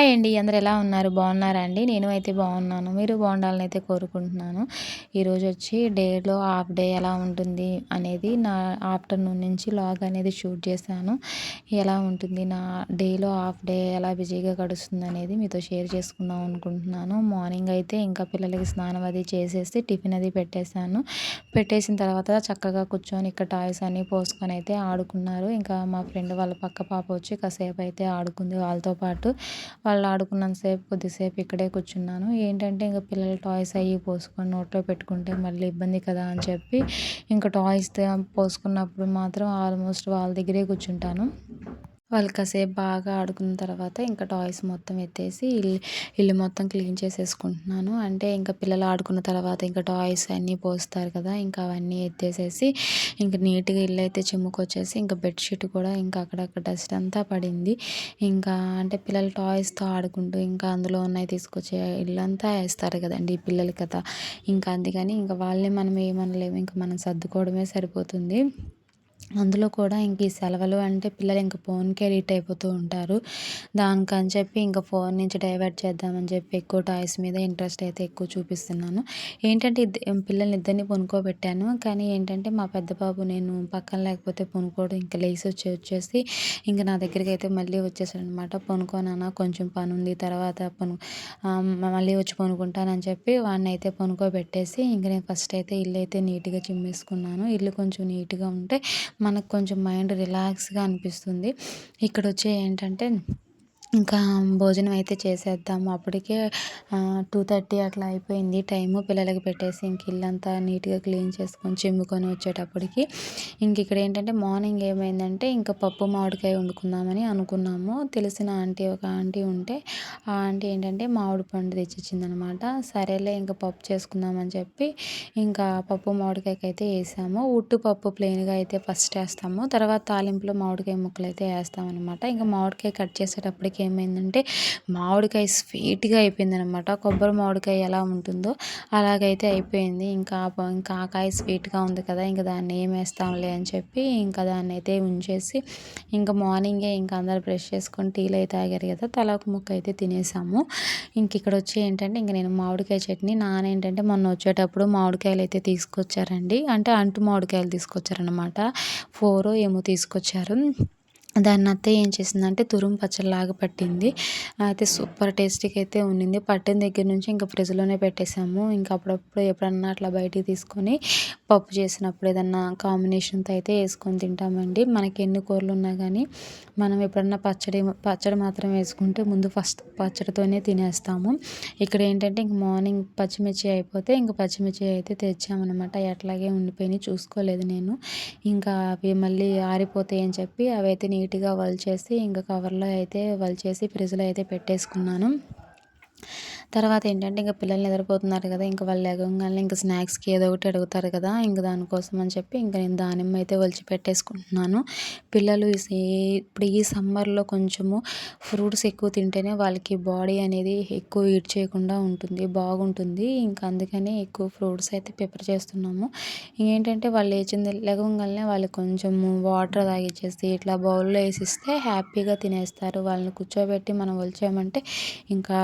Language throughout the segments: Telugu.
హాయ్ అండి. అందరు ఎలా ఉన్నారు? బాగున్నారా అండి? నేను అయితే బాగున్నాను. మీరు బాగుండాలని అయితే కోరుకుంటున్నాను. ఈరోజు వచ్చి డేలో హాఫ్ డే ఎలా ఉంటుంది అనేది నా ఆఫ్టర్నూన్ నుంచి లాగ్ అనేది షూట్ చేశాను. ఎలా ఉంటుంది? నా డేలో హాఫ్ డే ఎలా బిజీగా గడుస్తుంది అనేది మీతో షేర్ చేసుకుందాం అనుకుంటున్నాను. మార్నింగ్ అయితే ఇంకా పిల్లలకి స్నానం అది చేసేసి టిఫిన్ అది పెట్టేశాను. పెట్టేసిన తర్వాత చక్కగా కూర్చొని ఇక్కడ టాయ్స్ అన్నీ పోసుకొని అయితే ఆడుకున్నారు. ఇంకా మా ఫ్రెండ్ వాళ్ళ పక్క పాప వచ్చి కాసేపు అయితే ఆడుకుంది. వాళ్ళతో పాటు వాళ్ళు ఆడుకున్నంతసేపు కొద్దిసేపు ఇక్కడే కూర్చున్నాను. ఏంటంటే ఇంకా పిల్లలు టాయ్స్ అవి పోసుకొని నోట్లో పెట్టుకుంటే మళ్ళీ ఇబ్బంది కదా అని చెప్పి ఇంకా టాయ్స్ పోసుకున్నప్పుడు మాత్రం ఆల్మోస్ట్ వాళ్ళ దగ్గరే కూర్చుంటాను. వాళ్ళు కాసేపు బాగా ఆడుకున్న తర్వాత ఇంకా టాయ్స్ మొత్తం ఎత్తేసి ఇల్లు ఇల్లు మొత్తం క్లీన్ చేసేసుకుంటున్నాను. అంటే ఇంకా పిల్లలు ఆడుకున్న తర్వాత ఇంకా టాయ్స్ అన్నీ పోస్తారు కదా ఇంకా అవన్నీ ఎత్తేసేసి ఇంకా నీట్గా ఇల్లు అయితే చిమ్ముకొచ్చేసి ఇంకా బెడ్షీట్ కూడా ఇంకా అక్కడక్కడ డస్ట్ అంతా పడింది. ఇంకా అంటే పిల్లలు టాయ్స్తో ఆడుకుంటూ ఇంకా అందులో ఉన్నాయి తీసుకొచ్చే ఇల్లు అంతా వేస్తారు కదండి పిల్లలు కదా ఇంకా అందుకని ఇంకా వాళ్ళని మనం ఏమనలేము ఇంకా మనం సర్దుకోవడమే సరిపోతుంది. అందులో కూడా ఇంక ఈ సెలవులు అంటే పిల్లలు ఇంక ఫోన్కే అడిక్ట్ అయిపోతూ ఉంటారు. దానికని చెప్పి ఇంక ఫోన్ నుంచి డైవర్ట్ చేద్దామని చెప్పి ఎక్కువ టాయ్స్ మీద ఇంట్రెస్ట్ అయితే ఎక్కువ చూపిస్తున్నాను. ఏంటంటే పిల్లల్ని ఇద్దరిని పనుకోబెట్టాను. కానీ ఏంటంటే మా పెద్ద బాబు నేను పక్కన లేకపోతే పనుకోవడం ఇంకా లేచి వచ్చి వచ్చేసి ఇంక నా దగ్గరికి అయితే మళ్ళీ వచ్చేసాడు అనమాట పనుకోనానా కొంచెం పని ఉంది తర్వాత పను మళ్ళీ వచ్చి పనుకుంటానని చెప్పి వాడిని అయితే పనుకోబెట్టేసి ఇంక నేను ఫస్ట్ అయితే ఇల్లు అయితే నీట్గా చిమ్మేసుకున్నాను. ఇల్లు కొంచెం నీట్గా ఉంటే మనకు కొంచెం మైండ్ రిలాక్స్గా అనిపిస్తుంది. ఇక్కడ వచ్చి ఏంటంటే ఇంకా భోజనం అయితే చేసేద్దాము. అప్పటికే టూ థర్టీ అట్లా అయిపోయింది. టైము పిల్లలకి పెట్టేసి ఇంక ఇల్లంతా నీట్గా క్లీన్ చేసుకొని చిమ్ముకొని వచ్చేటప్పటికి ఇంక ఇక్కడ ఏంటంటే మార్నింగ్ ఏమైందంటే ఇంకా పప్పు మామిడికాయ వండుకుందామని అనుకున్నాము. తెలిసిన ఆంటీ ఒక ఆంటీ ఉంటే ఆ ఆంటీ ఏంటంటే మామిడి పండు తెచ్చిచ్చిందనమాట. సరేలే ఇంకా పప్పు చేసుకుందామని చెప్పి ఇంకా పప్పు మామిడికాయకి అయితే వేసాము. ఉట్టు పప్పు ప్లెయిన్గా అయితే ఫస్ట్ వేస్తాము. తర్వాత తాలింపులో మామిడికాయ ముక్కలు అయితే వేస్తామన్నమాట ఇంకా మామిడికాయ కట్ చేసేటప్పటికి ఏమైందంటే మామిడికాయ స్వీట్గా అయిపోయింది అనమాట కొబ్బరి మామిడికాయ ఎలా ఉంటుందో అలాగైతే అయిపోయింది. ఇంకా ఇంకా ఆ కాయ స్వీట్గా ఉంది కదా ఇంకా దాన్ని ఏం వేస్తాంలే అని చెప్పి ఇంకా దాన్ని అయితే ఉంచేసి ఇంకా మార్నింగే ఇంకా అందరు బ్రష్ చేసుకొని టీలు అయితే తాగారు కదా తలకు ముక్క అయితే తినేసాము. ఇంక ఇక్కడ వచ్చి ఏంటంటే ఇంక నేను మామిడికాయ చట్నీ నాన్న ఏంటంటే మొన్న వచ్చేటప్పుడు మామిడికాయలు అయితే తీసుకొచ్చారండి. అంటే అంటు మామిడికాయలు తీసుకొచ్చారనమాట ఫోర్ ఏమో తీసుకొచ్చారు. దాన్ని అత్తయ్య ఏం చేసిందంటే తురుము పచ్చడిలాగా పట్టింది. అయితే సూపర్ టేస్టీగా అయితే ఉండింది పట్టిన దగ్గర నుంచి ఇంకా ఫ్రిడ్జ్లోనే పెట్టేసాము. ఇంకా అప్పుడప్పుడు ఎప్పుడన్నా అట్లా బయటికి తీసుకొని పప్పు చేసినప్పుడు ఏదన్నా కాంబినేషన్తో అయితే వేసుకొని తింటామండి. మనకి ఎన్ని కూరలు ఉన్నా కానీ మనం ఎప్పుడన్నా పచ్చడి పచ్చడి మాత్రం వేసుకుంటే ముందు ఫస్ట్ పచ్చడితోనే తినేస్తాము. ఇక్కడ ఏంటంటే ఇంక మార్నింగ్ పచ్చిమిర్చి అయిపోతే ఇంకా పచ్చిమిర్చి అయితే తెచ్చామన్నమాట. అట్లాగే ఉండిపోయినాయి. చూసుకోలేదు నేను. ఇంకా అవి మళ్ళీ ఆరిపోతాయి అని చెప్పి అవి అయితే నీట్గా వలిచేసి ఇంకా కవర్లో అయితే వలిచేసి ఫ్రిడ్జ్లో అయితే పెట్టేసుకున్నాను. తర్వాత ఏంటంటే ఇంకా పిల్లలు నిద్రపోతున్నారు కదా ఇంకా వాళ్ళు లేగంగానే ఇంకా స్నాక్స్కి ఏదో ఒకటి అడుగుతారు కదా ఇంకా దానికోసం అని చెప్పి ఇంకా నేను దానిమ్మ అయితే ఒలిచి పెట్టేసుకుంటున్నాను పిల్లలు ఇప్పుడు ఈ సమ్మర్లో కొంచెము ఫ్రూట్స్ ఎక్కువ తింటేనే వాళ్ళకి బాడీ అనేది ఎక్కువ హీట్ చేయకుండా ఉంటుంది బాగుంటుంది. ఇంకా అందుకనే ఎక్కువ ఫ్రూట్స్ అయితే ప్రిపేర్ చేస్తున్నాము. ఇంకేంటంటే వాళ్ళు లేచింది లేగంగానే వాళ్ళకి కొంచెము వాటర్ తాగిచ్చేసి ఇట్లా బౌల్లో వేసిస్తే హ్యాపీగా తినేస్తారు. వాళ్ళని కూర్చోబెట్టి మనం ఒలిచామంటే ఇంకా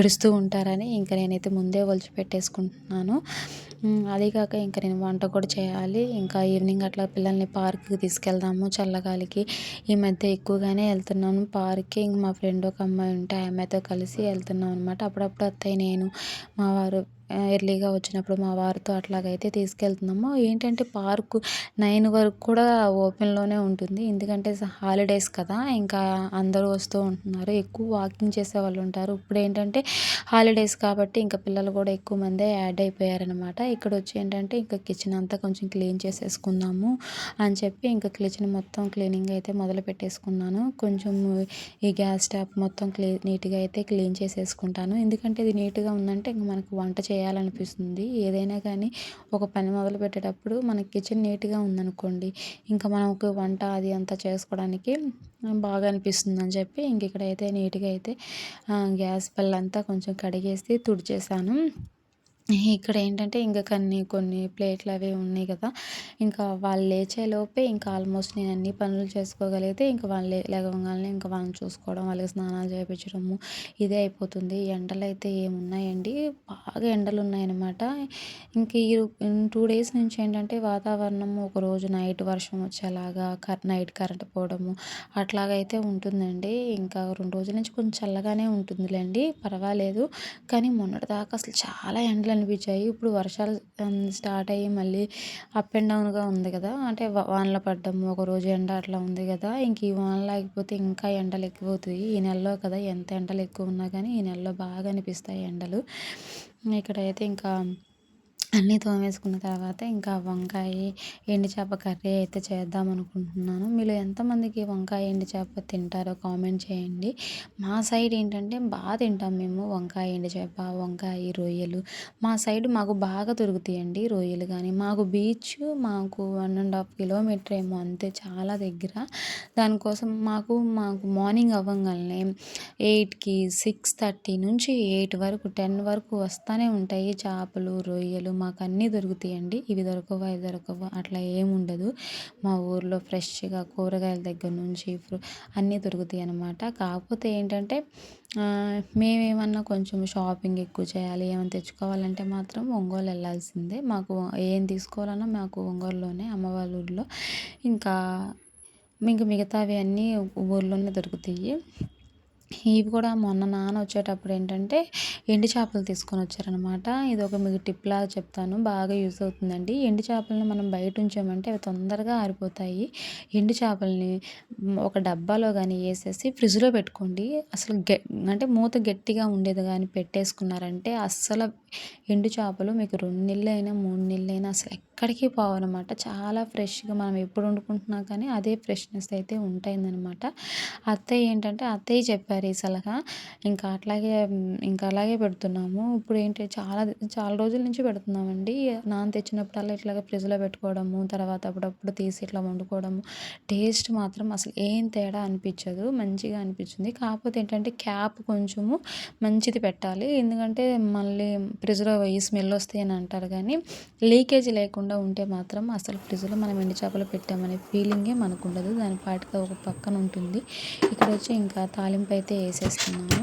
ఏడుస్తూ ఉంటారని ఇంకా నేనైతే ముందే ఒలిచి పెట్టేసుకుంటున్నాను. అదీకాక ఇంకా నేను వంట కూడా చేయాలి. ఇంకా ఈవినింగ్ అట్లా పిల్లల్ని పార్క్కి తీసుకెళ్దాము చల్లగాలికి. ఈ మధ్య ఎక్కువగానే వెళ్తున్నాను పార్క్కి. ఇంక మా ఫ్రెండ్ ఒక అమ్మాయి ఉంటే ఆ అమ్మాయితో కలిసి వెళ్తున్నాం అనమాట అప్పుడప్పుడు అత్తయ్య నేను మా వారు ఎర్లీగా వచ్చినప్పుడు మా వారితో అట్లాగైతే తీసుకెళ్తున్నాము. ఏంటంటే పార్కు నైన్ వరకు కూడా ఓపెన్లోనే ఉంటుంది. ఎందుకంటే హాలిడేస్ కదా ఇంకా అందరూ వస్తూ ఉంటున్నారు. ఎక్కువ వాకింగ్ చేసే వాళ్ళు ఉంటారు. ఇప్పుడు ఏంటంటే హాలిడేస్ కాబట్టి ఇంకా పిల్లలు కూడా ఎక్కువ మందే యాడ్ అయిపోయారనమాట ఇక్కడ వచ్చి ఏంటంటే ఇంకా కిచెన్ అంతా కొంచెం క్లీన్ చేసేసుకుందాము అని చెప్పి ఇంకా కిచెన్ మొత్తం క్లీనింగ్ అయితే మొదలు పెట్టేసుకున్నాను. కొంచెం ఈ గ్యాస్ స్టాప్ మొత్తం క్లీ నీట్గా అయితే క్లీన్ చేసేసుకుంటాను. ఎందుకంటే ఇది నీట్గా ఉందంటే ఇంకా మనకు వంట చేయాలి. చేయాలనిపిస్తుంది. ఏదైనా కానీ ఒక పని మొదలు పెట్టేటప్పుడు మన కిచెన్ నీట్గా ఉందనుకోండి ఇంకా మనకు వంట అది అంతా చేసుకోవడానికి బాగా అనిపిస్తుంది అని చెప్పి ఇంక ఇక్కడైతే నీట్గా అయితే గ్యాస్ పళ్ళంతా కొంచెం కడిగేసి తుడిచేసాను ఇక్కడ ఏంటంటే ఇంకా కొన్ని కొన్ని ప్లేట్లు అవి ఉన్నాయి కదా. ఇంకా వాళ్ళు లేచేలోపే ఇంకా ఆల్మోస్ట్ నేను అన్ని పనులు చేసుకోగలిగితే ఇంకా వాళ్ళు లేవగానే ఇంకా వాళ్ళని చూసుకోవడం వాళ్ళకి స్నానాలు చేయించడము ఇదే అయిపోతుంది. ఎండలు అయితే ఏమున్నాయండి? బాగా ఎండలు ఉన్నాయన్నమాట ఇంక ఈ టూ డేస్ నుంచి ఏంటంటే వాతావరణం ఒకరోజు నైట్ వర్షం వచ్చేలాగా నైట్ కరెంట్ పోవడము అట్లాగైతే ఉంటుందండి. ఇంకా రెండు రోజుల నుంచి కొంచెం చల్లగానే ఉంటుందిలేండి. పర్వాలేదు. కానీ మొన్నటిదాకా అసలు చాలా ఎండలు అనిపించాయి. ఇప్పుడు వర్షాలు స్టార్ట్ అయ్యి మళ్ళీ అప్ అండ్ డౌన్గా ఉంది కదా. అంటే వానలు పడ్డం ఒకరోజు ఎండ అట్లా ఉంది కదా. ఇంక ఈ వానలు ఆగిపోతే ఇంకా ఎండలు ఎక్కువ అవుతాయి ఈ నెలలో కదా ఎంత ఎండలు ఎక్కువ ఉన్నా కానీ ఈ నెలలో బాగా అనిపిస్తాయి ఎండలు. ఇక్కడైతే ఇంకా అన్నీ తోమేసుకున్న తర్వాత ఇంకా వంకాయ ఎండు చేప కర్రీ అయితే చేద్దాం అనుకుంటున్నాను. మీలో ఎంతమందికి వంకాయ ఎండు చేప తింటారో కామెంట్ చేయండి. మా సైడ్ ఏంటంటే బాగా తింటాం మేము వంకాయ ఎండు చేప వంకాయ రొయ్యలు. మా సైడ్ మాకు బాగా దొరుకుతాయండి రొయ్యలు కానీ. మాకు బీచ్ మాకు వన్ అండ్ హాఫ్ కిలోమీటర్ ఏమో అంతే చాలా దగ్గర. దానికోసం మాకు మాకు మార్నింగ్ అవ్వగానే ఎయిట్కి సిక్స్ థర్టీ నుంచి ఎయిట్ వరకు టెన్ వరకు వస్తూనే ఉంటాయి చేపలు రొయ్యలు మాకు అన్నీ దొరుకుతాయండి. ఇవి దొరకవా అవి దొరకవా అట్లా ఏమి ఉండదు మా ఊర్లో ఫ్రెష్గా కూరగాయల దగ్గర నుంచి అన్నీ దొరుకుతాయి అన్నమాట కాకపోతే ఏంటంటే మేమేమన్నా కొంచెం షాపింగ్ ఎక్కువ చేయాలి ఏమైనా తెచ్చుకోవాలంటే మాత్రం ఒంగోలు వెళ్ళాల్సిందే. మాకు ఏం తీసుకోవాలన్నా మాకు ఒంగోలులోనే అమ్మవారి ఊర్లో. ఇంకా ఇంక మిగతావి అన్నీ ఊర్లోనే దొరుకుతాయి. ఇవి కూడా మొన్న నాన్న వచ్చేటప్పుడు ఏంటంటే ఎండు చేపలు తీసుకొని వచ్చారనమాట ఇది ఒక మీకు టిప్ లాగా చెప్తాను. బాగా యూస్ అవుతుందండి. ఎండు చేపలను మనం బయట ఉంచామంటే అవి తొందరగా ఆరిపోతాయి. ఎండు చేపల్ని ఒక డబ్బాలో కానీ వేసేసి ఫ్రిడ్జ్లో పెట్టుకోండి. అసలు గె అంటే మూత గట్టిగా ఉండేది కానీ పెట్టేసుకున్నారంటే అస్సలు ఎండు చేపలు మీకు రెండు నెలలు అయినా మూడు నెలలైనా అసలు ఎక్కడికి పోవన్నమాట చాలా ఫ్రెష్గా మనం ఎప్పుడు వండుకుంటున్నా కానీ అదే ఫ్రెష్నెస్ అయితే ఉంటుందన్నమాట అత్తయ్య ఏంటంటే అత్తయ్య చెప్పారు ఈ సలహా. ఇంకా అట్లాగే ఇంకా అలాగే పెడుతున్నాము. ఇప్పుడు ఏంటి చాలా చాలా రోజుల నుంచి పెడుతున్నామండి. నాన్న తెచ్చినప్పుడల్లా ఇట్లాగే ఫ్రిడ్జ్లో పెట్టుకోవడము తర్వాత అప్పుడప్పుడు తీసి ఇట్లా వండుకోవడము. టేస్ట్ మాత్రం అసలు ఏం తేడా అనిపించదు. మంచిగా అనిపించింది. కాకపోతే ఏంటంటే క్యాప్ కొంచెము మంచిది పెట్టాలి. ఎందుకంటే మళ్ళీ ఫ్రిడ్జ్లో ఈ స్మెల్ వస్తాయి అని అంటారు కానీ లీకేజ్ లేకుండా ఉంటే మాత్రం అసలు ఫ్రిడ్జ్లో మనం ఎండు చేపలు పెట్టామనే ఫీలింగే మనకు ఉండదు దాని పాటిగా ఒక పక్కన ఉంటుంది. ఇక్కడ వచ్చి ఇంకా తాలింపు అయితే వేసేస్తున్నాను.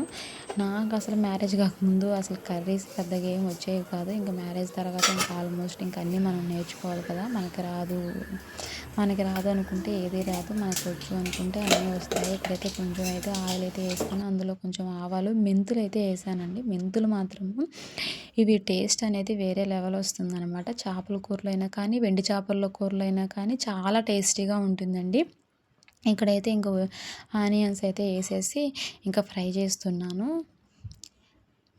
నాకు అసలు మ్యారేజ్ కాకముందు అసలు కర్రీస్ పెద్దగా ఏం వచ్చేవి కాదు. ఇంకా మ్యారేజ్ తర్వాత ఇంకా ఆల్మోస్ట్ ఇంకా అన్నీ మనం నేర్చుకోవాలి కదా. మనకి రాదు. మనకి రాదు అనుకుంటే ఏది రాదు. మనకు వచ్చు అనుకుంటే అన్నీ వస్తాయి. ఇక్కడైతే కొంచెం అయితే ఆయిల్ అయితే వేసుకుని అందులో కొంచెం ఆవాలు మెంతులు అయితే వేసానండి. మెంతులు మాత్రము ఇవి టేస్ట్ అనేది వేరే లెవెల్ వస్తుంది అనమాట చేపల కూరలో అయినా కానీ వెండి చేపల కూరలు అయినా కానీ చాలా టేస్టీగా ఉంటుందండి. ఇక్కడైతే ఇంక ఆనియన్స్ అయితే వేసేసి ఇంకా ఫ్రై చేస్తున్నాను.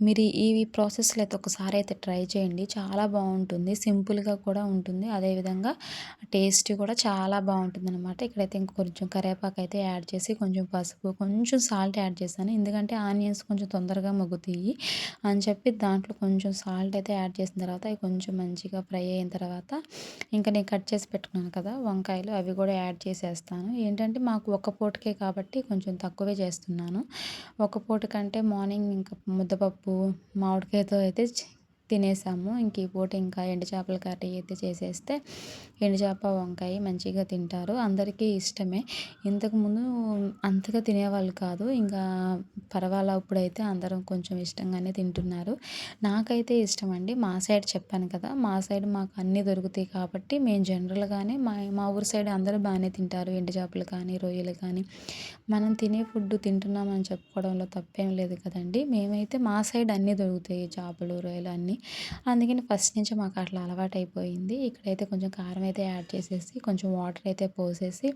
మీరు ఈ ప్రాసెస్లో అయితే ఒకసారి అయితే ట్రై చేయండి. చాలా బాగుంటుంది. సింపుల్గా కూడా ఉంటుంది. అదేవిధంగా టేస్ట్ కూడా చాలా బాగుంటుంది అనమాట ఇక్కడైతే ఇంకా కొంచెం కరివేపాకు అయితే యాడ్ చేసి కొంచెం పసుపు కొంచెం సాల్ట్ యాడ్ చేశాను. ఎందుకంటే ఆనియన్స్ కొంచెం తొందరగా మగ్గుతాయి అని చెప్పి దాంట్లో కొంచెం సాల్ట్ అయితే యాడ్ చేసిన తర్వాత అవి కొంచెం మంచిగా ఫ్రై అయిన తర్వాత ఇంకా నేను కట్ చేసి పెట్టుకున్నాను కదా వంకాయలు అవి కూడా యాడ్ చేసేస్తాను. ఏంటంటే మాకు ఒక పూటకే కాబట్టి కొంచెం తక్కువే చేస్తున్నాను. ఒక పూట కంటే మార్నింగ్ ఇంకా ముద్దపప్పు పువ్వు మామిడికాయతో అయితే తినేసాము. ఇంక ఈ పూట ఇంకా ఎండు చేపల కర్రీ అయితే చేసేస్తే ఎండు చేప వంకాయ మంచిగా తింటారు. అందరికీ ఇష్టమే. ఇంతకుముందు అంతగా తినేవాళ్ళు కాదు. ఇంకా పర్వాలా ఇప్పుడైతే అందరం కొంచెం ఇష్టంగానే తింటున్నారు. నాకైతే ఇష్టం అండి మా సైడ్ చెప్పాను కదా మా సైడ్ మాకు అన్నీ దొరుకుతాయి కాబట్టి మేము జనరల్గానే మా మా ఊరు సైడ్ అందరూ బాగానే తింటారు. ఎండు చేపలు కానీ రొయ్యలు కానీ. మనం తినే ఫుడ్ తింటున్నామని చెప్పుకోవడంలో తప్పేం లేదు కదండి. మేమైతే మా సైడ్ అన్నీ దొరుకుతాయి. చేపలు రొయ్యలు అన్నీ. అందుకని ఫస్ట్ నుంచి మాకు అట్లా అలవాటు అయిపోయింది ఇక్కడైతే కొంచెం కారం అయితే యాడ్ చేసేసి కొంచెం వాటర్ అయితే పోసేసి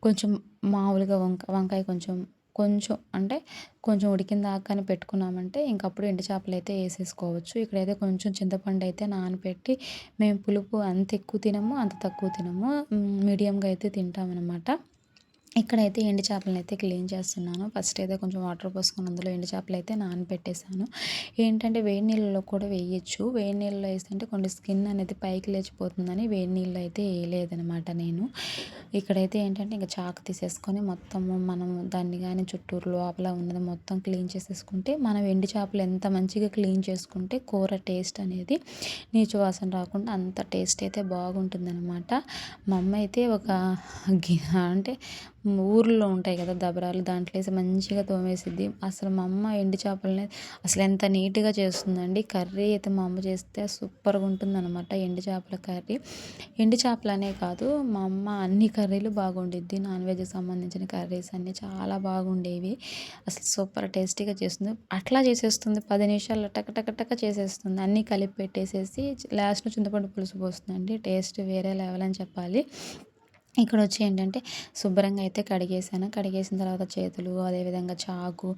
కొంచెం మామూలుగా వంక వంకాయ కొంచెం కొంచెం అంటే కొంచెం ఉడికిన దాకానే పెట్టుకున్నామంటే ఇంకప్పుడు ఎండు చేపలు అయితే వేసేసుకోవచ్చు. ఇక్కడైతే కొంచెం చింతపండు అయితే నానబెట్టి మేము పులుపు అంత ఎక్కువ తినము అంత తక్కువ తినము. మీడియంగా అయితే తింటామన్నమాట ఇక్కడైతే ఎండు చేపలను అయితే క్లీన్ చేస్తున్నాను. ఫస్ట్ అయితే కొంచెం వాటర్ పోసుకొని అందులో ఎండు చేపలు అయితే నానబెట్టేశాను ఏంటంటే వేడి నీళ్ళలో కూడా వేయచ్చు. వేడి నీళ్ళలో వేస్తుంటే కొన్ని స్కిన్ అనేది పైకి లేచిపోతుందని వేడి నీళ్ళు అయితే వేయలేదనమాట నేను. ఇక్కడైతే ఏంటంటే ఇంకా చాకు తీసేసుకొని మొత్తము మనం దాన్ని కానీ చుట్టూరు లోపల ఉన్నది మొత్తం క్లీన్ చేసేసుకుంటే మనం ఎండు చేపలు ఎంత మంచిగా క్లీన్ చేసుకుంటే కూర టేస్ట్ అనేది నీచు వాసన రాకుండా అంత టేస్ట్ అయితే బాగుంటుందన్నమాట. మా అమ్మ అయితే ఒక అంటే ఊర్లో ఉంటాయి కదా దబరాలు దాంట్లో వేసి మంచిగా తోమేసిద్ది. అసలు మా అమ్మ ఎండు చేపలని అసలు ఎంత నీట్గా చేస్తుందండి. కర్రీ అయితే మా అమ్మ చేస్తే సూపర్గా ఉంటుంది అనమాట ఎండు చేపల కర్రీ. ఎండు చేపలనే కాదు మా అమ్మ అన్ని కర్రీలు బాగుండిద్ది. నాన్ వెజ్కి సంబంధించిన కర్రీస్ అన్నీ చాలా బాగుండేవి. అసలు సూపర్ టేస్టీగా చేస్తుంది. అట్లా చేసేస్తుంది. పది నిమిషాల్లో టక టక టక చేసేస్తుంది. అన్నీ కలిపి పెట్టేసేసి లాస్ట్లో చింతపండు పులుసు పోస్తుందండి. టేస్ట్ వేరే లెవెల్ అని చెప్పాలి. ఇక్కడ వచ్చి ఏంటంటే శుభ్రంగా అయితే కడిగేసాను కడిగేసిన తర్వాత చేతులు అదేవిధంగా చాకు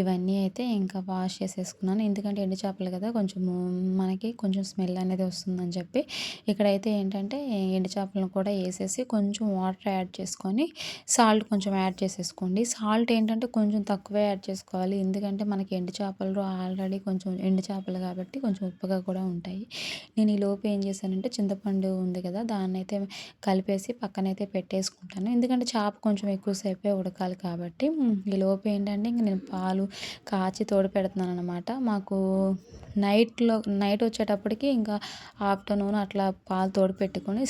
ఇవన్నీ అయితే ఇంకా వాష్ చేసేసుకున్నాను. ఎందుకంటే ఎండు చేపలు కదా కొంచెము మనకి కొంచెం స్మెల్ అనేది వస్తుందని చెప్పి ఇక్కడైతే ఏంటంటే ఎండు చేపలను కూడా వేసేసి కొంచెం వాటర్ యాడ్ చేసుకొని సాల్ట్ కొంచెం యాడ్ చేసేసుకోండి. సాల్ట్ ఏంటంటే కొంచెం తక్కువే యాడ్ చేసుకోవాలి. ఎందుకంటే మనకి ఎండు చేపలు ఆల్రెడీ కొంచెం ఎండు చేపలు కాబట్టి కొంచెం ఉప్పుగా కూడా ఉంటాయి. నేను ఈ లోపు ఏం చేశానంటే చింతపండు ఉంది కదా దాన్ని అయితే కలిపేసి పక్కనైతే అయితే పెట్టేసుకుంటాను. ఎందుకంటే చేప కొంచెం ఎక్కువసేపే ఉడకాలి కాబట్టి. ఈ లోపు ఏంటంటే ఇంక నేను పాలు కాచి తోడు పెడుతున్నాను అనమాట మాకు నైట్లో నైట్ వచ్చేటప్పటికి ఇంకా ఆఫ్టర్నూన్ అట్లా పాలు తోడు పెట్టుకొని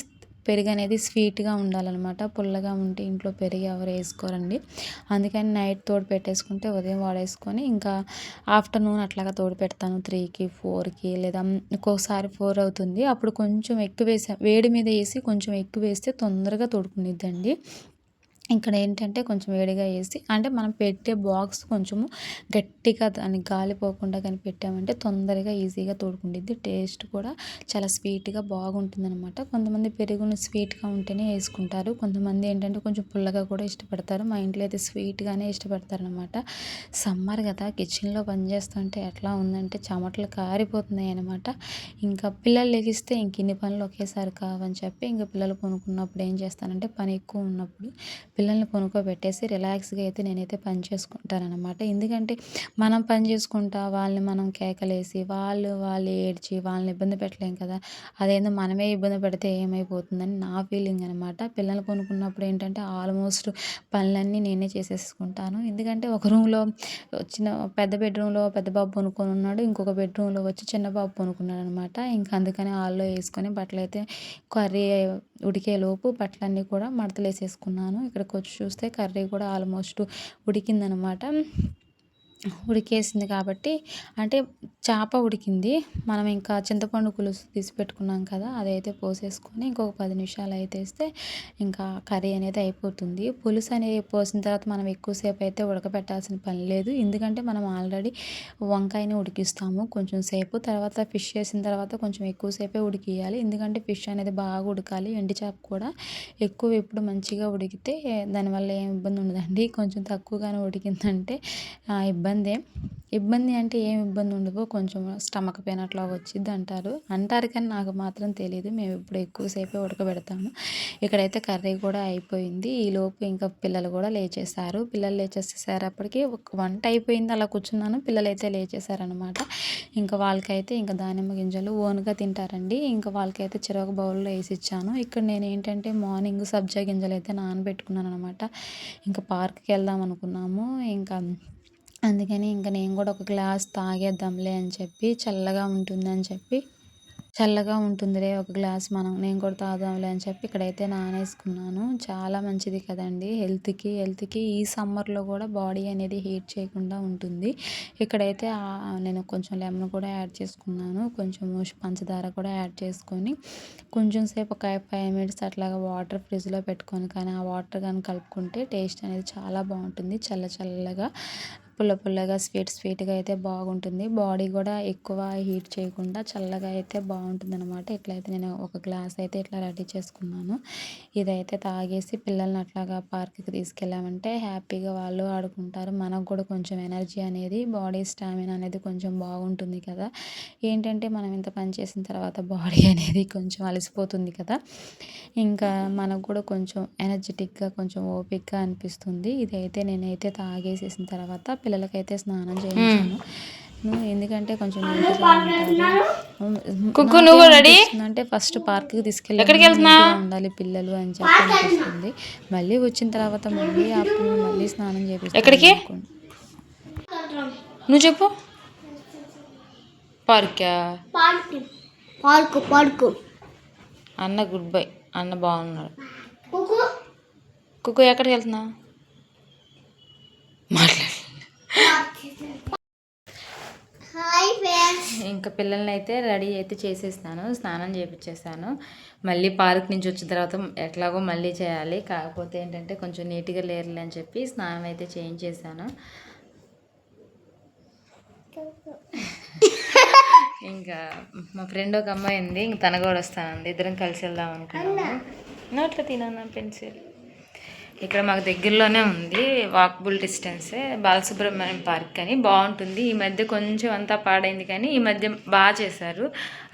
పెరుగు అనేది స్వీట్గా ఉండాలన్నమాట. పుల్లగా ఉంటే ఇంట్లో పెరుగు ఎవరు వేసుకోరండి. అందుకని నైట్ తోడు పెట్టేసుకుంటే ఉదయం వాడేసుకొని ఇంకా ఆఫ్టర్నూన్ అట్లాగా తోడు పెడతాను. త్రీకి ఫోర్కి లేదా ఒక్కోసారి ఫోర్ అవుతుంది. అప్పుడు కొంచెం ఎక్కువ వేసా వేడి మీద వేసి కొంచెం ఎక్కువ వేస్తే తొందరగా తోడుకునిద్దండి. ఇక్కడ ఏంటంటే కొంచెం వేడిగా వేసి అంటే మనం పెట్టే బాక్స్ కొంచెము గట్టిగా దాన్ని గాలిపోకుండా కానీ పెట్టామంటే తొందరగా ఈజీగా తోడుకుండిద్ది. టేస్ట్ కూడా చాలా స్వీట్గా బాగుంటుంది అనమాట కొంతమంది పెరుగును స్వీట్గా ఉంటేనే వేసుకుంటారు. కొంతమంది ఏంటంటే కొంచెం పుల్లగా కూడా ఇష్టపడతారు. మా ఇంట్లో అయితే స్వీట్గానే ఇష్టపడతారు అనమాట సమ్మర్ కదా కిచెన్లో పనిచేస్తుంటే ఎట్లా ఉందంటే చెమటలు కారిపోతున్నాయి అనమాట ఇంకా పిల్లలు లెగిస్తే ఇంక ఇన్ని పనులు ఒకేసారి కావని చెప్పి ఇంకా పిల్లలు కొనుక్కున్నప్పుడు ఏం చేస్తానంటే పని ఎక్కువ ఉన్నప్పుడు పిల్లల్ని కొనుక్కోబెట్టేసి రిలాక్స్గా అయితే నేనైతే పని చేసుకుంటానమాట ఎందుకంటే మనం పని చేసుకుంటా వాళ్ళని మనం కేకలేసి వాళ్ళు వాళ్ళు ఏడ్చి వాళ్ళని ఇబ్బంది పెట్టలేం కదా. అదేందో మనమే ఇబ్బంది పెడితే ఏమైపోతుందని నా ఫీలింగ్ అనమాట పిల్లలు కొనుక్కున్నప్పుడు ఏంటంటే ఆల్మోస్ట్ పనులన్నీ నేనే చేసేసుకుంటాను. ఎందుకంటే ఒక రూమ్లో చిన్న పెద్ద బెడ్రూమ్లో పెద్ద బాబు కొనుక్కొని ఉన్నాడు ఇంకొక బెడ్రూమ్లో వచ్చి చిన్న బాబు కొనుక్కున్నాడు అనమాట ఇంకా అందుకని హాల్లో వేసుకొని బట్టలు అయితే కర్రీ ఉడికేలోపు బట్టలన్నీ కూడా మడతలు వేసేసుకున్నాను ఇక్కడ వచ్చి చూస్తే కర్రీ కూడా ఆల్మోస్ట్ ఉడికిందనమాట. ఉడికేసింది కాబట్టి అంటే చేప ఉడికింది. మనం ఇంకా చింతపండు పులుసు తీసి పెట్టుకున్నాం కదా అదైతే పోసేసుకొని ఇంకొక పది నిమిషాలు అయితే వేస్తే ఇంకా కర్రీ అనేది అయిపోతుంది. పులుసు అనేది పోసిన తర్వాత మనం ఎక్కువసేపు అయితే ఉడకబెట్టాల్సిన పని లేదు. ఎందుకంటే మనం ఆల్రెడీ వంకాయని ఉడికిస్తాము కొంచెం సేపు. తర్వాత ఫిష్ చేసిన తర్వాత కొంచెం ఎక్కువసేపే ఉడికియాలి ఎందుకంటే ఫిష్ అనేది బాగా ఉడకాలి. ఎండి చేప కూడా ఎక్కువ ఎప్పుడు మంచిగా ఉడికితే దానివల్ల ఏం ఇబ్బంది ఉండదండి. కొంచెం తక్కువగానే ఉడికిందంటే ఇబ్బంది ఇబ్బంది. అంటే ఏం ఇబ్బంది ఉండదు. కొంచెం స్టమక్ పెయిన్ అట్లా వచ్చింది అంటారు. అంటారు కానీ నాకు మాత్రం తెలియదు మేము ఇప్పుడు ఎక్కువసేపే ఉడకబెడతాము. ఇక్కడైతే కర్రీ కూడా అయిపోయింది. ఈలోపు ఇంకా పిల్లలు కూడా లేచేసారు పిల్లలు లేచేసేసారు అప్పటికి వంట అయిపోయింది. అలా కూర్చున్నాను. పిల్లలు అయితే లేచేసారనమాట ఇంకా వాళ్ళకైతే ఇంకా దానిమ్మ గింజలు ఓన్గా తింటారండి. ఇంకా వాళ్ళకైతే చెరొక బౌల్లో వేసి ఇచ్చాను ఇక్కడ నేను ఏంటంటే మార్నింగ్ సబ్జా గింజలు అయితే నానబెట్టుకున్నాను అనమాట ఇంకా పార్క్కి వెళ్దాం అనుకున్నాము. ఇంకా అందుకని ఇంకా నేను కూడా ఒక గ్లాస్ తాగేద్దాంలే అని చెప్పి చల్లగా ఉంటుందని చెప్పి చల్లగా ఉంటుందిలే ఒక గ్లాస్ మనం నేను కూడా తాగుదాంలే అని చెప్పి ఇక్కడైతే నానేసుకున్నాను. చాలా మంచిది కదండి. హెల్త్కి హెల్త్కి ఈ సమ్మర్లో కూడా బాడీ అనేది హీట్ చేయకుండా ఉంటుంది. ఇక్కడైతే నేను కొంచెం లెమన్ కూడా యాడ్ చేసుకున్నాను. కొంచెం పంచదార కూడా యాడ్ చేసుకొని కొంచెం సేపు ఒక ఫైవ్ మినిట్స్ అట్లాగా వాటర్ ఫ్రిడ్జ్లో పెట్టుకొని కానీ ఆ వాటర్ కానీ కలుపుకుంటే టేస్ట్ అనేది చాలా బాగుంటుంది. చల్ల చల్లగా పుల్ల పుల్లగా స్వీట్ స్వీట్గా అయితే బాగుంటుంది. బాడీ కూడా ఎక్కువ హీట్ చేయకుండా చల్లగా అయితే బాగుంటుంది అనమాట ఇట్లయితే నేను ఒక గ్లాస్ అయితే ఇట్లా రెడీ చేసుకున్నాను. ఇదైతే తాగేసి పిల్లల్ని అట్లాగా పార్క్కి తీసుకెళ్ళామంటే హ్యాపీగా వాళ్ళు ఆడుకుంటారు. మనకు కూడా కొంచెం ఎనర్జీ అనేది బాడీ స్టామినా అనేది కొంచెం బాగుంటుంది కదా. ఏంటంటే మనం ఇంత పని చేసిన తర్వాత బాడీ అనేది కొంచెం అలసిపోతుంది కదా. ఇంకా మనకు కూడా కొంచెం ఎనర్జెటిక్గా కొంచెం ఓపిక్గా అనిపిస్తుంది. ఇదైతే నేనైతే తాగేసేసిన తర్వాత పిల్లలకైతే స్నానం చేయించాను. ఎందుకంటే కొంచెం కుక్కు నువ్వు రెడీ? అంటే ఫస్ట్ పార్క్కి తీసుకెళ్ళి ఉండాలి పిల్లలు అని చెప్పి అనిపిస్తుంది. మళ్ళీ వచ్చిన తర్వాత మళ్ళీ అప్పుడు మళ్ళీ స్నానం చేపిస్తాను ఎక్కడికి? నువ్వు చెప్పు. పార్కా? పార్కు. Park park. అన్న గుడ్ బై. అన్న బాగున్నాడు. కుకు కుక్కు ఎక్కడికి వెళ్తున్నావు? మాట్లాడు. ఇంకా పిల్లల్ని అయితే రెడీ అయితే చేసేస్తాను స్నానం చేపించేస్తాను మళ్ళీ పార్క్ నుంచి వచ్చిన తర్వాత ఎట్లాగో మళ్ళీ చేయాలి. కాకపోతే ఏంటంటే కొంచెం నీట్గా లేరులే అని చెప్పి స్నానం అయితే చేయించేసాను ఇంకా మా ఫ్రెండ్ ఒక అమ్మాయి ఉంది ఇంక తన కూడా వస్తానంది ఇద్దరం కలిసి వెళ్దాం అనుకున్నాము. నోట్లో తినన్నా పెన్సిల్? ఇక్కడ మాకు దగ్గరలోనే ఉంది వాకబుల్ డిస్టెన్సే బాలసుబ్రహ్మణ్యం పార్క్ అని. బాగుంటుంది. ఈ మధ్య కొంచెం అంతా పాడైంది కానీ ఈ మధ్య బాగా చేశారు.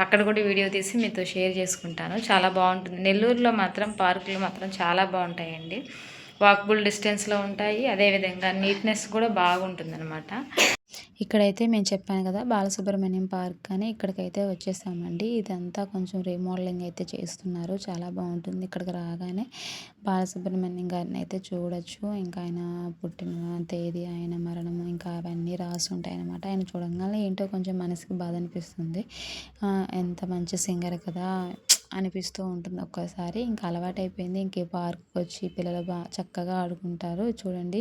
అక్కడ కూడా వీడియో తీసి మీతో షేర్ చేసుకుంటాను. చాలా బాగుంటుంది. నెల్లూరులో మాత్రం పార్కులు మాత్రం చాలా బాగుంటాయండి. వాకబుల్ డిస్టెన్స్లో ఉంటాయి. అదేవిధంగా నీట్నెస్ కూడా బాగుంటుంది అనమాట ఇక్కడైతే మేము చెప్పాను కదా బాలసుబ్రహ్మణ్యం పార్క్ అని ఇక్కడికైతే వచ్చేసామండి. ఇదంతా కొంచెం రీమోడలింగ్ అయితే చేస్తున్నారు. చాలా బాగుంటుంది ఇక్కడికి రాగానే. బాలసుబ్రహ్మణ్యం గారిని అయితే చూడొచ్చు. ఇంకా ఆయన పుట్టిన తేదీ ఆయన మరణం ఇంకా అవన్నీ రాసి ఉంటాయి అనమాట ఆయన చూడగానే ఏంటో కొంచెం మనసుకి బాధ అనిపిస్తుంది. ఎంత మంచి సింగర్ కదా. అనిపిస్తూ ఉంటుంది ఒక్కోసారి. ఇంకా అలవాటు అయిపోయింది ఇంకే పార్క్కి వచ్చి పిల్లలు బాగా చక్కగా ఆడుకుంటారు. చూడండి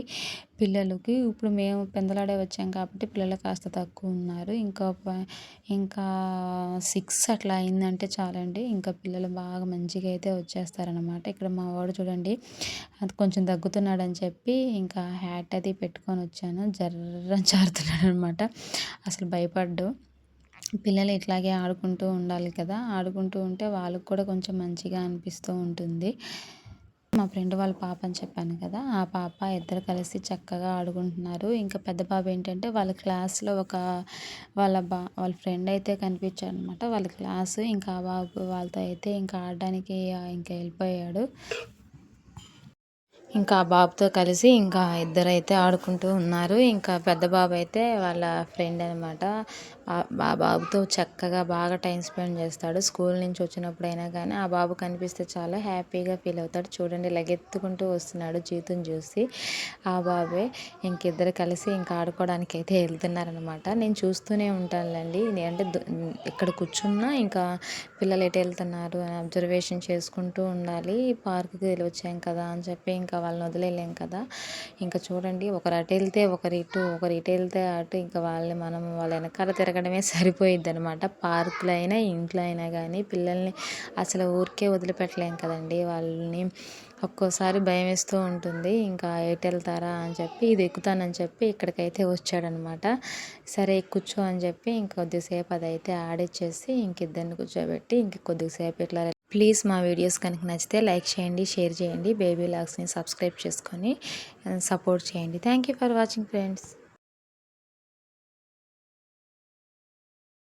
పిల్లలకి ఇప్పుడు మేము పెందలాడే వచ్చాం కాబట్టి పిల్లలు కాస్త తక్కువ ఉన్నారు. ఇంకా ఇంకా సిక్స్ అట్లా అయిందంటే చాలండి. ఇంకా పిల్లలు బాగా మంచిగా అయితే వచ్చేస్తారనమాట ఇక్కడ మా వాడు చూడండి అది కొంచెం దగ్గుతున్నాడని చెప్పి ఇంకా హ్యాట్ అది పెట్టుకొని వచ్చాను. జర్ర జారుతున్నాడు అనమాట అసలు భయపడ్డు. పిల్లలు ఇట్లాగే ఆడుకుంటూ ఉండాలి కదా. ఆడుకుంటూ ఉంటే వాళ్ళకి కూడా కొంచెం మంచిగా అనిపిస్తూ ఉంటుంది. మా ఫ్రెండ్ వాళ్ళ పాప అని చెప్పాను కదా. ఆ పాప ఇద్దరు కలిసి చక్కగా ఆడుకుంటున్నారు. ఇంకా పెద్ద బాబు ఏంటంటే వాళ్ళ క్లాస్లో ఒక వాళ్ళ బా వాళ్ళ ఫ్రెండ్ అయితే కనిపించాడు అనమాట వాళ్ళ క్లాసు ఇంకా ఆ బాబు వాళ్ళతో అయితే ఇంకా ఆడడానికి ఇంకా వెళ్ళిపోయాడు. ఇంకా బాబుతో కలిసి ఇంకా ఇద్దరు అయితే ఆడుకుంటూ ఉన్నారు. ఇంకా పెద్ద బాబు అయితే వాళ్ళ ఫ్రెండ్ అనమాట ఆ బాబుతో చక్కగా బాగా టైం స్పెండ్ చేస్తాడు. స్కూల్ నుంచి వచ్చినప్పుడైనా కానీ ఆ బాబు కనిపిస్తే చాలా హ్యాపీగా ఫీల్ అవుతాడు. చూడండి లగెత్తుకుంటూ వస్తున్నాడు జీతుని చూసి. ఆ బాబే ఇంకిద్దరు కలిసి ఇంకా ఆడుకోవడానికి అయితే వెళ్తున్నారనమాట నేను చూస్తూనే ఉంటానులేండి. నేను అంటే ఇక్కడ కూర్చున్నా ఇంకా పిల్లలు ఎటు వెళ్తున్నారు అని అబ్జర్వేషన్ చేసుకుంటూ ఉండాలి. పార్క్కి వచ్చాం కదా అని చెప్పి ఇంకా వాళ్ళని వదిలేయలేం కదా. ఇంకా చూడండి ఒకరు అటు వెళ్తే ఒకరు ఇటు ఒకరు ఇటు వెళ్తే అటు ఇంకా వాళ్ళని మనం వాళ్ళ వెనకాల తిరగడమే సరిపోయిద్ది అనమాట పార్కులు అయినా ఇంట్లో అయినా కానీ పిల్లల్ని అసలు ఊరికే వదిలిపెట్టలేం కదండి. వాళ్ళని ఒక్కోసారి భయం వేస్తూ ఉంటుంది. ఇంకా ఎటు వెళ్తారా అని చెప్పి ఇది ఎక్కుతానని చెప్పి ఇక్కడికైతే వచ్చాడనమాట సరే కూర్చో అని చెప్పి ఇంకా కొద్దిసేపు అదైతే ఆడిచ్చేసి ఇంక ఇద్దరిని కూర్చోబెట్టి ఇంక కొద్దిసేపు ఇట్లా ప్లీజ్ మా వీడియోస్ కనుక నచ్చితే లైక్ చేయండి షేర్ చేయండి బేబీ లాగ్స్ని సబ్స్క్రైబ్ చేసుకొని సపోర్ట్ చేయండి. Thank you for watching friends